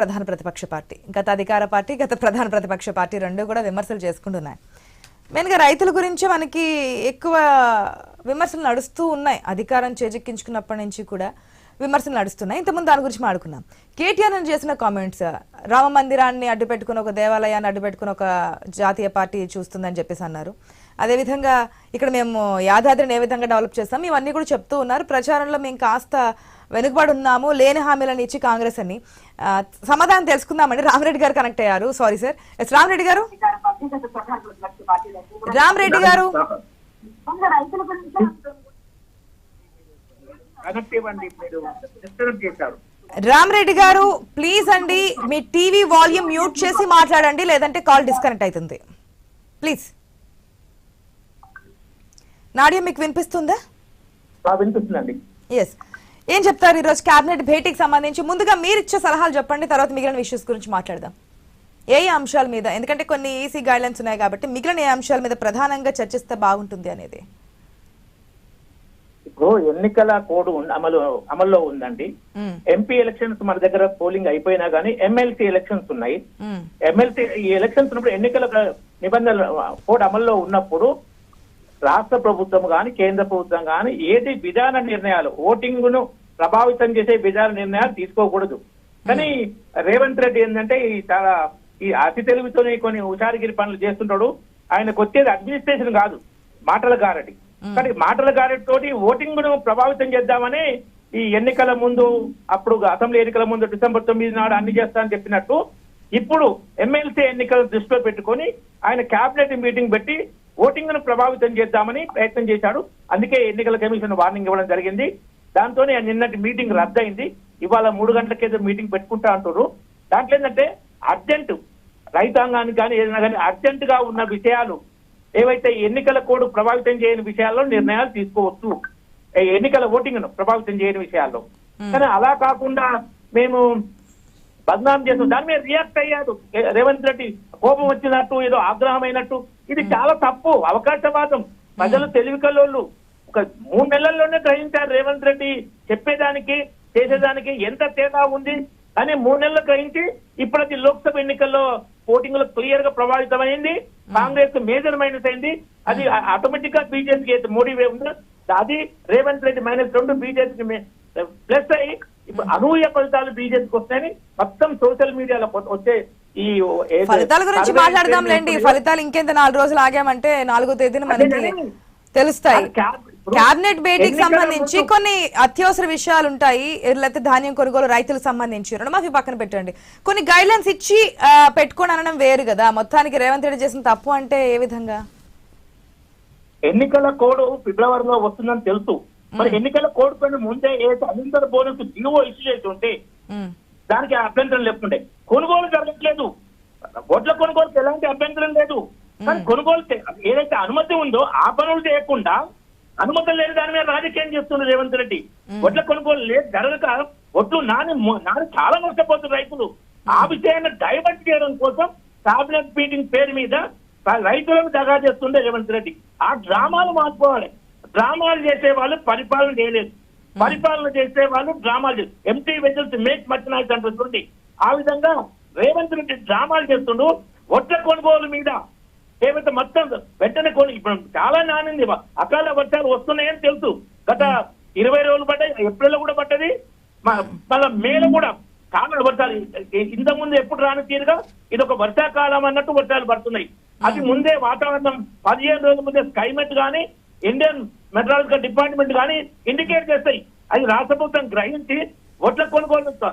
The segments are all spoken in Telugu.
ప్రధాన ప్రతిపక్ష పార్టీ. గత అధికార పార్టీ గత ప్రధాన ప్రతిపక్ష పార్టీ రెండు కూడా విమర్శలు చేసుకుంటున్నాయి. మెయిన్గా రైతుల గురించి మనకి ఎక్కువ విమర్శలు నడుస్తూ ఉన్నాయి. అధికారం చేజెక్కించుకున్నప్పటి నుంచి కూడా విమర్శలు నడుస్తున్నాయి. ఇంతకుముందు దాని గురించి మాడుకున్నాం కేటీఆర్ అని చేసిన కామెంట్స్ రామ మందిరాన్ని అడ్డు పెట్టుకుని ఒక దేవాలయాన్ని అడ్డుపెట్టుకుని ఒక జాతీయ పార్టీ చూస్తుందని చెప్పేసి అన్నారు. అదేవిధంగా ఇక్కడ మేము యాదాద్రిని ఏ విధంగా డెవలప్ చేస్తాం ఇవన్నీ కూడా చెప్తూ ఉన్నారు. ప్రచారంలో మేము కాస్త వెనుకబడి ఉన్నాము లేని హామీలను ఇచ్చి కాంగ్రెస్ అని సమాధానం తెలుసుకుందామండి. రామరెడ్డి గారు కనెక్ట్ అయ్యారు. Sorry sir. ఎస్ రామరెడ్డి గారు? రామరెడ్డి గారు? రామరెడ్డి గారు ప్లీజ్ అండి మీ టీవీ వాల్యూమ్ మ్యూట్ చేసి మాట్లాడండి లేదంటే కాల్ డిస్కనెక్ట్ అవుతుంది. ప్లీజ్. నాడియా మీకు వినిపిస్తుందా? వినిపిస్తుందండి. ఎస్ ఏం చెప్తారు ఈరోజు కేబినెట్ భేటీకి సంబంధించి? ముందుగా మీరు ఇచ్చే సలహాలు చెప్పండి తర్వాత మిగిలిన ఇష్యూస్ గురించి మాట్లాడదాం. ఏ అంశాల మీద? ఎందుకంటే కొన్ని ఈసీ గైడ్లైన్స్ ఉన్నాయి కాబట్టి మిగిలిన ఏ అంశాల మీద ప్రధానంగా చర్చిస్తే బాగుంటుంది అనేది? ఇప్పుడు ఎన్నికల కోడ్ అమలు అమల్లో ఉందండి. ఎంపీ ఎలక్షన్స్ మన దగ్గర పోలింగ్ అయిపోయినా కానీ ఎమ్మెల్సీ ఎలక్షన్స్ ఉన్నాయి. మ్మ్. ఎమ్మెల్సీ ఈ ఎలక్షన్స్ ఉన్నప్పుడు ఎన్నికల నిబంధనలు కోడ్ అమల్లో ఉన్నప్పుడు రాష్ట్ర ప్రభుత్వం కానీ కేంద్ర ప్రభుత్వం కానీ ఏది విధాన నిర్ణయాలు ఓటింగ్ను ప్రభావితం చేసే విధాన నిర్ణయాలు తీసుకోకూడదు. కానీ రేవంత్ రెడ్డి ఏంటంటే ఈ చాలా ఈ అతి తెలివితోనే కొన్ని హుషారిగిరి పనులు చేస్తుంటాడు. ఆయనకు వచ్చేది అడ్మినిస్ట్రేషన్ కాదు మాటల గారటి. కానీ మాటల గారటి తోటి ఓటింగ్ను ప్రభావితం చేద్దామని ఈ ఎన్నికల ముందు అప్పుడు అసెంబ్లీ ఎన్నికల ముందు డిసెంబర్ తొమ్మిది నాడు అన్ని చేస్తానని చెప్పినట్టు ఇప్పుడు ఎమ్మెల్సీ ఎన్నికలు దృష్టిలో పెట్టుకొని ఆయన కేబినెట్ మీటింగ్ పెట్టి ఓటింగ్ను ప్రభావితం చేద్దామని ప్రయత్నం చేశాడు. అందుకే ఎన్నికల కమిషన్ వార్నింగ్ ఇవ్వడం జరిగింది. దాంతోనే నిన్నటి మీటింగ్ రద్దయింది. ఇవాళ మూడు గంటలకేదో మీటింగ్ పెట్టుకుంటా అంటారు దాంట్లో ఏంటంటే అర్జెంట్ రైతాంగానికి కానీ ఏదైనా కానీ అర్జెంట్గా ఉన్న విషయాలు ఏవైతే ఎన్నికల కోడ్ ప్రభావితం చేయని విషయాల్లో నిర్ణయాలు తీసుకోవచ్చు. ఎన్నికల ఓటింగ్ను ప్రభావితం చేయని విషయాల్లో. కానీ అలా కాకుండా మేము బద్నాం చేస్తాం దాని మీద రియాక్ట్ అయ్యాడు ఏ- రేవంత్ రెడ్డి కోపం వచ్చినట్టు ఏదో ఆగ్రహమైనట్టు. ఇది చాలా తప్పు అవకాశవాదం. ప్రజలు తెలివి కల్లోళ్ళు. ఒక మూడు నెలల్లోనే గ్రహించారు రేవంత్ రెడ్డి చెప్పేదానికి చేసేదానికి ఎంత తేడా ఉంది అని మూడు నెలలు గ్రహించి ఇప్పటికి లోక్సభ ఎన్నికల్లో ఓటింగ్లో క్లియర్గా ప్రభావితమైంది. కాంగ్రెస్ మేజర్ మైనస్ అయింది. అది ఆటోమేటిక్గా బీజేపీకి అయితే మోడీ వే ఉందో. అది రేవంత్ రెడ్డి మైనస్ రెండు బీజేపీకి ప్లస్ అయ్యి ఇప్పుడు అనూహ్య ఫలితాలు బీజేపీకి వస్తాయని మొత్తం సోషల్ మీడియాలో వచ్చే ఈ ఫలితాల గురించి సర్వే మాట్లాడదాంలేండి. చేసిన- ఫలితాలు ఇంకెంత నాలుగు రోజులు ఆగామంటే నాలుగో తేదీన మనకి. తెలుస్తాయి. అది క్యాబ్- ఇప్పుడు కేబినెట్ భేటీకి సంబంధించి కొన్ని అత్యవసర విషయాలు ఉంటాయి లేకపోతే ధాన్యం కొనుగోలు రైతులకు సంబంధించి. రుణమాఫీ పక్కన పెట్టండి. కొన్ని గైడ్ లైన్స్ ఇచ్చి పెట్టుకోని అనడం వేరు కదా. మొత్తానికి రేవంత్ రెడ్డి చేసిన తప్పు అంటే ఏ విధంగా? ఎన్నికల కోడ్ ఫిబ్రవరిలో వస్తుందని తెలుసు. మరి ఎన్నికల కోడ్ పైన ముందే ఏదైతే అనంతర బోనస్ జీవో ఇష్యూ చేసి ఉంటే దానికి అభ్యంతరం లేకుండే. కొనుగోలు జరగట్లేదు. ఓట్ల కొనుగోలుకి ఎలాంటి అభ్యంతరం లేదు. కానీ కొనుగోలు ఏదైతే అనుమతి ఉందో ఆ పనులు చేయకుండా అనుమతి లేని దాని మీద రాజకీయం చేస్తుండే రేవంత్ రెడ్డి. ఒట్ల కొనుగోలు లేదు. జరగక ఒట్లు నాని నాని చాలా నష్టపోతున్నారు రైతులు. ఆ విషయాన్ని డైవర్ట్ చేయడం కోసం కేబినెట్ మీటింగ్ పేరు మీద రైతులను దగా చేస్తుండే రేవంత్ రెడ్డి. ఆ డ్రామాలు మార్చుకోవాలి. డ్రామాలు చేసే వాళ్ళు పరిపాలన చేయలేదు. పరిపాలన చేసే వాళ్ళు డ్రామాలు ఎంటీ వెజల్స్ మేక్ మర్చినాయిస్ అంటుంది ఆ విధంగా రేవంత్ రెడ్డి డ్రామాలు చేస్తుండు. ఒట్ల కొనుగోలు మీద ఏమైతే మొత్తం వెంటనే కొని ఇప్పుడు చాలా నానింది అకాల వర్షాలు వస్తున్నాయని తెలుసు. గత ఇరవై రోజులు పడ్డాయి. ఏప్రిల్ కూడా పడ్డది. మ- మళ్ళా మేలో కూడా కాలం వర్షాలు ఇంతకుముందు ముందు ఎప్పుడు రాని తీరుగా ఇది ఒక వర్షాకాలం అన్నట్టు వర్షాలు పడుతున్నాయి. అది ముందే వాతావరణం పదిహేను రోజుల ముందే స్కైమెట్ కానీ ఇండియన్ మెట్రాలజికల్ డిపార్ట్మెంట్ కానీ ఇండికేట్ చేస్తాయి. అది రాష్ట్ర ప్రభుత్వం గ్రహించి ఒట్ల కొనుగోలు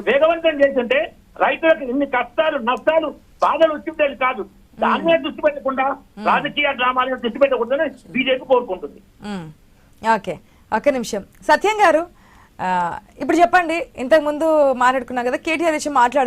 వేగవంతం చేస్తుంటే రైతులకు ఇన్ని కష్టాలు నష్టాలు బాధలు వచ్చిండేది కాదు. దాని మీద దృష్టి పెట్టకుండా రాజకీయ డ్రామాల మీద దృష్టి పెట్టకూడదని బీజేపీ కోరుకుంటుంది ఓకే ఒక్క నిమిషం. సత్యం గారు ఇప్పుడు చెప్పండి ఇంతకు ముందు మాట్లాడుకున్నాం కదా కేటీఆర్ విషయం మాట్లాడదాం.